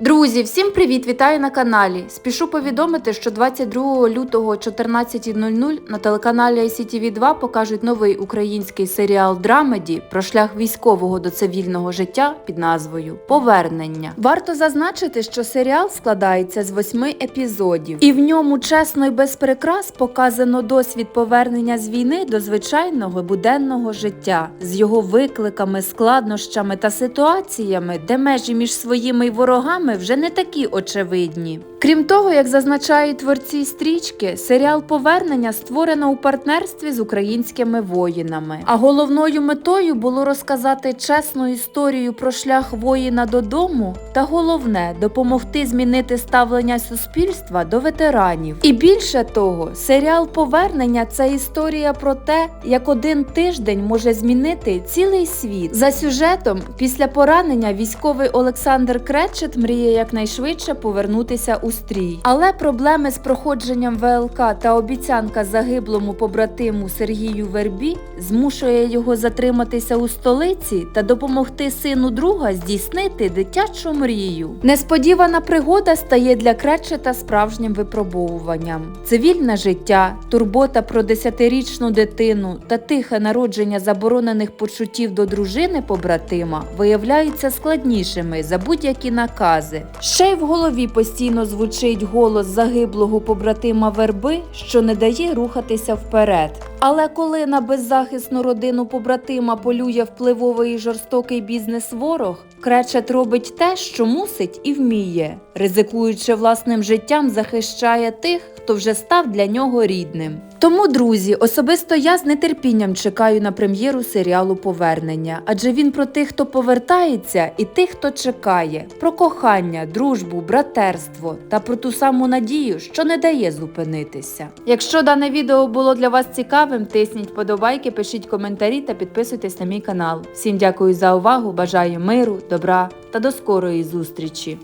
Друзі, всім привіт! Вітаю на каналі. Спішу повідомити, що 22 лютого 14.00 на телеканалі ICTV 2 покажуть новий український серіал Драмеді про шлях військового до цивільного життя під назвою Повернення. Варто зазначити, що серіал складається з восьми епізодів, і в ньому чесно і без прикрас показано досвід повернення з війни до звичайного буденного життя з його викликами, складнощами та ситуаціями, де межі між своїми й ворогами вже не такі очевидні. Крім того, як зазначають творці стрічки, серіал Повернення створено у партнерстві з українськими воїнами. А головною метою було розказати чесну історію про шлях воїна додому, та головне допомогти змінити ставлення суспільства до ветеранів. І більше того, серіал Повернення це історія про те, як один тиждень може змінити цілий світ. За сюжетом, після поранення військовий Олександр Кречет мріє якнайшвидше повернутися у стрій. Але проблеми з проходженням ВЛК та обіцянка загиблому побратиму Сергію Вербі змушує його затриматися у столиці та допомогти сину друга здійснити дитячу мрію. Несподівана пригода стає для Кречета справжнім випробовуванням. Цивільне життя, турбота про десятирічну дитину та тихе народження заборонених почуттів до дружини побратима виявляються складнішими за будь-які накази. Ще й в голові постійно звучить голос загиблого побратима Верби, що не дає рухатися вперед. Але коли на беззахисну родину побратима полює впливовий і жорстокий бізнес-ворог, Кречет робить те, що мусить і вміє, ризикуючи власним життям, захищає тих, хто вже став для нього рідним. Тому, друзі, особисто я з нетерпінням чекаю на прем'єру серіалу Повернення, адже він про тих, хто повертається, і тих, хто чекає, про кохання, дружбу, братерство та про ту саму надію, що не дає зупинитися. Якщо дане відео було для вас цікавим, тисніть подобайки, пишіть коментарі та підписуйтесь на мій канал. Всім дякую за увагу, бажаю миру, добра та до скорої зустрічі!